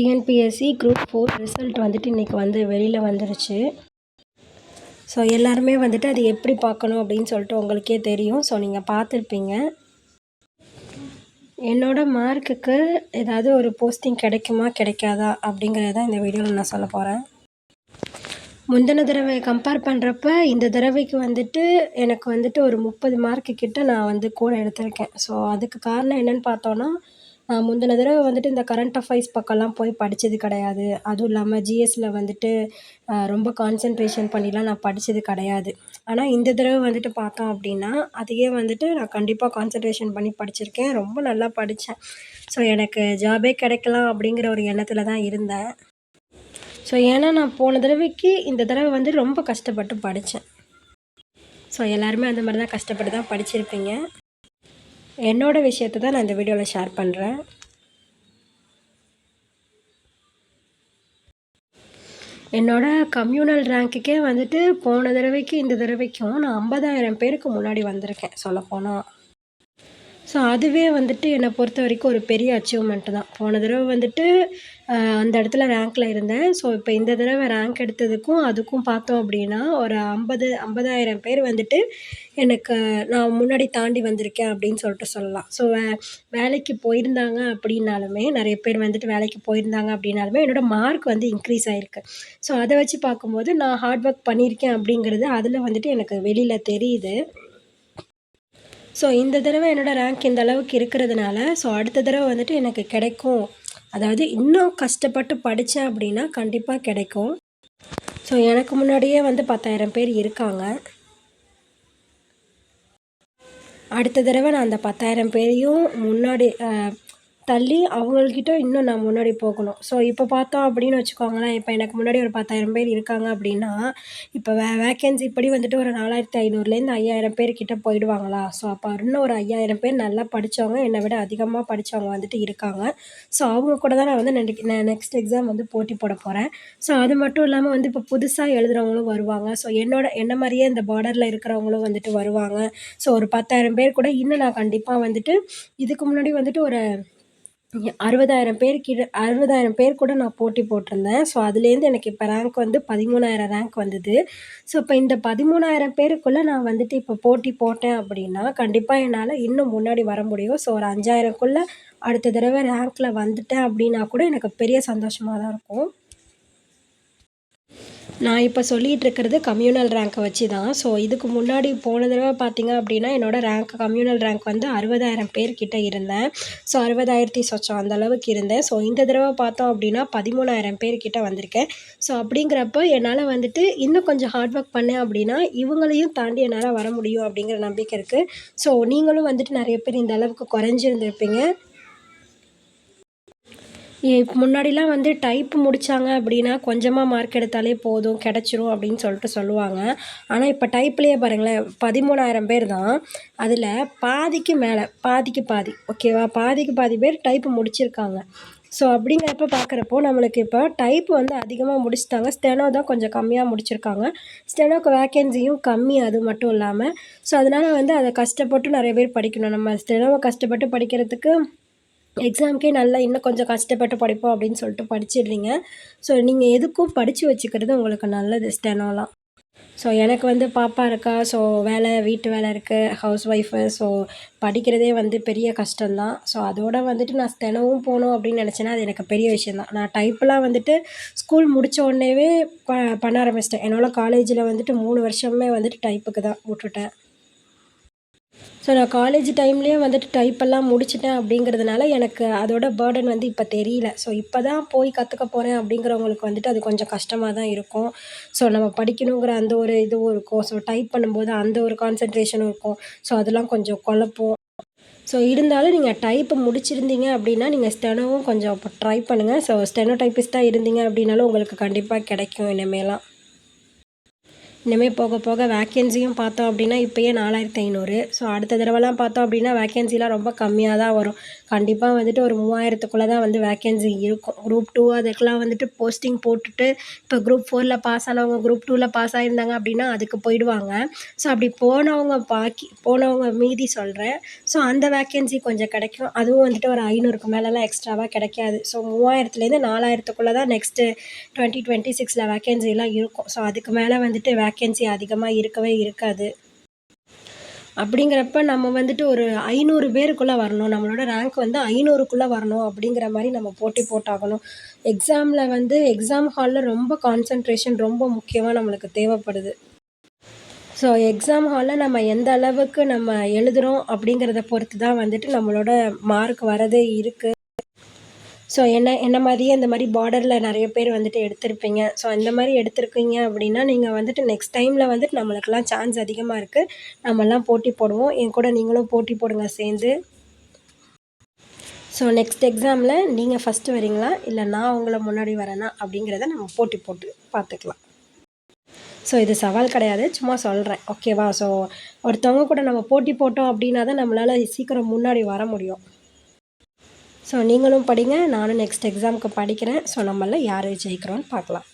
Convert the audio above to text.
TNPSC group four result வந்துட்டு இன்றைக்கி வந்து வெளியில் வந்துருச்சு. ஸோ எல்லாருமே வந்துட்டு அது எப்படி பார்க்கணும் அப்படின்னு சொல்லிட்டு உங்களுக்கே தெரியும். ஸோ நீங்கள் பார்த்துருப்பீங்க. என்னோடய மார்க்குக்கு ஏதாவது ஒரு போஸ்டிங் கிடைக்குமா கிடைக்காதா அப்படிங்கிறத இந்த வீடியோவில் நான் சொல்ல போகிறேன் முந்தின தடவை கம்பேர் பண்ணுறப்ப இந்த தடவைக்கு வந்துட்டு எனக்கு வந்துட்டு ஒரு முப்பது மார்க்கு கிட்ட நான் வந்து கூட எடுத்திருக்கேன். ஸோ அதுக்கு காரணம் என்னென்னு பார்த்தோன்னா நான் முந்தின தடவை வந்துட்டு இந்த கரண்ட் அஃபைர்ஸ் பக்கம்லாம் போய் படித்தது கிடையாது. அதுவும் இல்லாமல் ஜிஎஸ்சில் வந்துட்டு ரொம்ப கான்சன்ட்ரேஷன் பண்ணிலாம் நான் படித்தது கிடையாது. ஆனால் இந்த தடவை வந்துட்டு பார்த்தோம் அப்படின்னா அதையே வந்துட்டு நான் கண்டிப்பாக கான்சன்ட்ரேஷன் பண்ணி படிச்சிருக்கேன். ரொம்ப நல்லா படித்தேன் ஸோ எனக்கு ஜாபே கிடைக்கலாம் அப்படிங்கிற ஒரு எண்ணத்தில் தான் இருந்தேன். ஸோ ஏன்னா நான் போன தடவைக்கு இந்த தடவை வந்து ரொம்ப கஷ்டப்பட்டு படித்தேன் ஸோ எல்லாருமே அந்த மாதிரி தான் கஷ்டப்பட்டு தான் படிச்சிருப்பீங்க. என்னோடய விஷயத்தை தான் நான் இந்த வீடியோவில் ஷேர் பண்ணுறேன் என்னோடய கம்யூனல் ரேங்க்குக்கே வந்துட்டு போன தடவைக்கு இந்த தடவைக்கும் நான் ஐம்பதாயிரம் பேருக்கு முன்னாடி வந்திருக்கேன் சொல்லப்போனால் ஸோ அதுவே வந்துட்டு என்னை பொறுத்த வரைக்கும் ஒரு பெரிய அச்சீவ்மெண்ட்டு தான். போன தடவை வந்துட்டு அந்த இடத்துல ரேங்க்கில் இருந்தேன். ஸோ இப்போ இந்த தடவை ரேங்க் எடுத்ததுக்கும் அதுக்கும் பார்த்தோம் அப்படின்னா ஒரு ஐம்பது ஐம்பதாயிரம் பேர் வந்துட்டு எனக்கு நான் முன்னாடி தாண்டி வந்திருக்கேன் அப்படின்னு சொல்லிட்டு சொல்லலாம். ஸோ வே வேலைக்கு போயிருந்தாங்க அப்படின்னாலுமே நிறைய பேர் வந்துட்டு வேலைக்கு போயிருந்தாங்க அப்படின்னாலுமே என்னோடய மார்க் வந்து இன்க்ரீஸ் ஆகிருக்கு ஸோ அதை வச்சு பார்க்கும்போது நான் ஹார்ட் ஒர்க் பண்ணியிருக்கேன் அப்படிங்கிறது அதில் வந்துட்டு எனக்கு வெளியில் தெரியுது. ஸோ இந்த தடவை என்னோடய ரேங்க் இந்த அளவுக்கு இருக்கிறதுனால ஸோ அடுத்த தடவை வந்துட்டு எனக்கு கிடைக்கும். அதாவது இன்னும் கஷ்டப்பட்டு படித்தேன் அப்படின்னா கண்டிப்பாக கிடைக்கும். ஸோ எனக்கு முன்னாடியே வந்து பத்தாயிரம் பேர் இருக்காங்க. அடுத்த தடவை நான் அந்த பத்தாயிரம் பேரையும் முன்னாடி தள்ளி அவங்கள்கிட்ட இன்னும் நான் முன்னாடி போகணும். ஸோ இப்போ பார்த்தோம் அப்படின்னு வச்சுக்கோங்களேன். இப்போ எனக்கு முன்னாடி ஒரு பத்தாயிரம் பேர் இருக்காங்க அப்படின்னா இப்போ வே வேக்கன்சி இப்படி வந்துட்டு ஒரு நாலாயிரத்தி ஐநூறுலேருந்து ஐயாயிரம் பேர்கிட்ட போயிடுவாங்களா? ஸோ அப்போ இன்னும் ஒரு ஐயாயிரம் பேர் நல்லா படித்தவங்க என்னை விட அதிகமாக படித்தவங்க வந்துட்டு இருக்காங்க. ஸோ அவங்க கூட தான் நான் வந்து நான் நெக்ஸ்ட் எக்ஸாம் வந்து போட்டி போட போகிறேன் ஸோ அது மட்டும் இல்லாமல் வந்து இப்போ புதுசாக எழுதுகிறவங்களும் வருவாங்க. ஸோ என்னோட என்ன மாதிரியே இந்த பார்டரில் இருக்கிறவங்களும் வந்துட்டு வருவாங்க. ஸோ ஒரு பத்தாயிரம் பேர் கூட இன்னும் நான் கண்டிப்பாக வந்துட்டு இதுக்கு முன்னாடி வந்துட்டு ஒரு அறுபதாயிரம் பேர் கிட்ட அறுபதாயிரம் பேர் கூட நான் போட்டி போட்டிருந்தேன். ஸோ அதுலேருந்து எனக்கு இப்போ ரேங்க் வந்து பதிமூணாயிரம் ரேங்க் வந்தது. ஸோ இப்போ இந்த பதிமூணாயிரம் பேருக்குள்ளே நான் வந்துட்டு இப்போ போட்டி போட்டேன் அப்படின்னா கண்டிப்பாக என்னால் இன்னும் முன்னாடி வர முடியும். ஸோ ஒரு அஞ்சாயிரம்குள்ளே அடுத்த தடவை ரேங்க்கில் வந்துட்டேன் அப்படின்னா கூட எனக்கு பெரிய சந்தோஷமாக தான் இருக்கும். நான் இப்போ சொல்லிகிட்டு இருக்கிறது கம்யூனல் ரேங்க்கை வச்சு தான் ஸோ இதுக்கு முன்னாடி போன தடவை பார்த்தீங்க அப்படின்னா என்னோடய ரேங்க் கம்யூனல் ரேங்க் வந்து அறுபதாயிரம் பேர்கிட்ட இருந்தேன். ஸோ அறுபதாயிரத்தி சொச்சம் அந்த அளவுக்கு இருந்தேன். ஸோ இந்த தடவை பார்த்தோம் அப்படின்னா பதிமூணாயிரம் பேர்கிட்ட வந்திருக்கேன். ஸோ அப்படிங்கிறப்ப என்னால் வந்துட்டு இன்னும் கொஞ்சம் ஹார்ட் ஒர்க் பண்ணேன் அப்படின்னா இவங்களையும் தாண்டி என்னால் வர முடியும் அப்படிங்கிற நம்பிக்கை இருக்குது ஸோ நீங்களும் வந்துட்டு நிறைய பேர் இந்த அளவுக்கு குறைஞ்சிருந்துருப்பீங்க. முன்னாடிலாம் வந்து டைப் முடித்தாங்க அப்படின்னா கொஞ்சமாக மார்க் எடுத்தாலே போதும் கிடச்சிரும் அப்படின்னு சொல்லிட்டு சொல்லுவாங்க. ஆனால் இப்போ டைப்லேயே பாருங்களேன் பதிமூணாயிரம் பேர் தான் அதில் பாதிக்கு மேலே பாதிக்கு பாதி ஓகேவா பாதிக்கு பாதி பேர் டைப் முடிச்சிருக்காங்க. ஸோ அப்படிங்கிறப்ப பார்க்குறப்போ நம்மளுக்கு இப்போ டைப் வந்து அதிகமாக முடிச்சிட்டாங்க. ஸ்டெனோ தான் கொஞ்சம் கம்மியாக முடிச்சிருக்காங்க. ஸ்டெனோக்கு வேக்கன்சியும் கம்மி அது மட்டும் இல்லாமல் ஸோ அதனால் வந்து அதை கஷ்டப்பட்டு நிறைய பேர் படிக்கணும். நம்ம ஸ்டெனோவை கஷ்டப்பட்டு படிக்கிறதுக்கு எக்ஸாம்க்கே நல்லா இன்னும் கொஞ்சம் கஷ்டப்பட்டு படிப்போம் அப்படின்னு சொல்லிட்டு படிச்சிடுறீங்க. ஸோ நீங்கள் எதுக்கும் படித்து வச்சுக்கிறது உங்களுக்கு நல்லது ஸ்டெனோலாம். ஸோ எனக்கு வந்து பாப்பா இருக்கா ஸோ வேலை வீட்டு வேலை இருக்குது ஹவுஸ் ஒய்ஃபு ஸோ படிக்கிறதே வந்து பெரிய கஷ்டம்தான். ஸோ அதோடு வந்துட்டு நான் ஸ்டெனோவும் போகணும் அப்படின்னு நினச்சேன்னா அது எனக்கு பெரிய விஷயந்தான் நான் டைப்பெலாம் வந்துட்டு ஸ்கூல் முடித்த உடனேவே ப பண்ண ஆரம்பிச்சிட்டேன். என்னோட காலேஜில் வந்துட்டு மூணு வருஷமே வந்துட்டு டைப்புக்கு தான் விட்டுட்டேன் ஸோ நான் காலேஜ் டைம்லேயே வந்துட்டு டைப்பெல்லாம் முடிச்சிட்டேன் அப்படிங்கிறதுனால எனக்கு அதோட பேர்டன் வந்து இப்போ தெரியல. ஸோ இப்போ தான் போய் கற்றுக்க போகிறேன் அப்படிங்கிறவங்களுக்கு வந்துட்டு அது கொஞ்சம் கஷ்டமாக தான் இருக்கும். ஸோ நம்ம படிக்கணுங்கிற அந்த ஒரு இதுவும் இருக்கும். ஸோ டைப் பண்ணும்போது அந்த ஒரு கான்சன்ட்ரேஷனும் இருக்கும். ஸோ அதெல்லாம் கொஞ்சம் குழப்பம். ஸோ இருந்தாலும் நீங்கள் டைப்பு முடிச்சிருந்தீங்க அப்படின்னா நீங்கள் ஸ்டெனோவும் கொஞ்சம் ட்ரை பண்ணுங்கள் ஸோ ஸ்டெனோ டைப்பிஸ்ட்டாக இருந்தீங்க அப்படின்னாலும் உங்களுக்கு கண்டிப்பாக கிடைக்கும் இனிமேலாம். இனிமேல் போக போக வேக்கன்சியும் பார்த்தோம் அப்படின்னா இப்போயே நாலாயிரத்தி ஐநூறு. ஸோ அடுத்த தடவைலாம் பார்த்தோம் அப்படின்னா வேக்கன்சிலாம் ரொம்ப கம்மியாக தான் வரும். கண்டிப்பாக வந்துட்டு ஒரு மூவாயிரத்துக்குள்ளே தான் வந்து வேக்கன்சி இருக்கும். குரூப் டூ அதுக்கெலாம் வந்துட்டு போஸ்டிங் போட்டுட்டு இப்போ குரூப் ஃபோரில் பாஸ் ஆனவங்க குரூப் டூவில் பாஸ் ஆகியிருந்தாங்க அப்படின்னா அதுக்கு போயிடுவாங்க. ஸோ அப்படி போனவங்க பாக்கி போனவங்க மீதி சொல்கிறேன் ஸோ அந்த வேக்கன்சி கொஞ்சம் கிடைக்கும். அதுவும் வந்துட்டு ஒரு ஐநூறுக்கு மேலெலாம் எக்ஸ்ட்ராவாக கிடைக்காது. ஸோ மூவாயிரத்துலேருந்து நாலாயிரத்துக்குள்ளே தான் நெக்ஸ்ட்டு டுவெண்ட்டி டுவெண்ட்டி சிக்ஸில் வேக்கன்சிலாம் இருக்கும். ஸோ அதுக்கு மேலே வந்துட்டு வேக்கன்சி அதிகமாக இருக்கவே இருக்காது. அப்படிங்கிறப்ப நம்ம வந்துட்டு ஒரு ஐநூறு பேருக்குள்ளே வரணும். நம்மளோட ரேங்க் வந்து ஐநூறுக்குள்ளே வரணும் அப்படிங்கிற மாதிரி நம்ம போட்டி போட்டாகணும். எக்ஸாமில் வந்து எக்ஸாம் ஹாலில் ரொம்ப கான்சன்ட்ரேஷன் ரொம்ப முக்கியமாக நம்மளுக்கு தேவைப்படுது. ஸோ எக்ஸாம் ஹாலில் நம்ம எந்த அளவுக்கு நம்ம எழுதுகிறோம் அப்படிங்கிறத பொறுத்து தான் வந்துட்டு நம்மளோட மார்க் வரதே இருக்குது ஸோ என்ன என்ன மாதிரியே இந்த மாதிரி பார்டரில் நிறைய பேர் வந்துட்டு எடுத்திருப்பீங்க. ஸோ இந்த மாதிரி எடுத்திருக்கீங்க அப்படின்னா நீங்கள் வந்துட்டு நெக்ஸ்ட் டைமில் வந்துட்டு நம்மளுக்கெல்லாம் சான்ஸ் அதிகமாக இருக்குது நம்மெல்லாம் போட்டி போடுவோம். என் கூட நீங்களும் போட்டி போடுங்க சேர்ந்து. ஸோ நெக்ஸ்ட் எக்ஸாமில் நீங்கள் ஃபஸ்ட்டு வரீங்களா? இல்லை நான் உங்களை முன்னாடி வரேனா? அப்படிங்கிறத நம்ம போட்டி போட்டு பார்த்துக்கலாம். ஸோ இது சவால் கிடையாது. சும்மா சொல்கிறேன் ஓகேவா ஸோ ஒருத்தவங்க கூட நம்ம போட்டி போட்டோம் அப்படின்னா தான் நம்மளால் சீக்கிரம் முன்னாடி வர முடியும். ஸோ நீங்களும் படிங்க நானும் நெக்ஸ்ட் எக்ஸாமுக்கு படிக்கிறேன். ஸோ நம்மள யார் ஜெயிக்கிறோன்னு பார்க்கலாம்.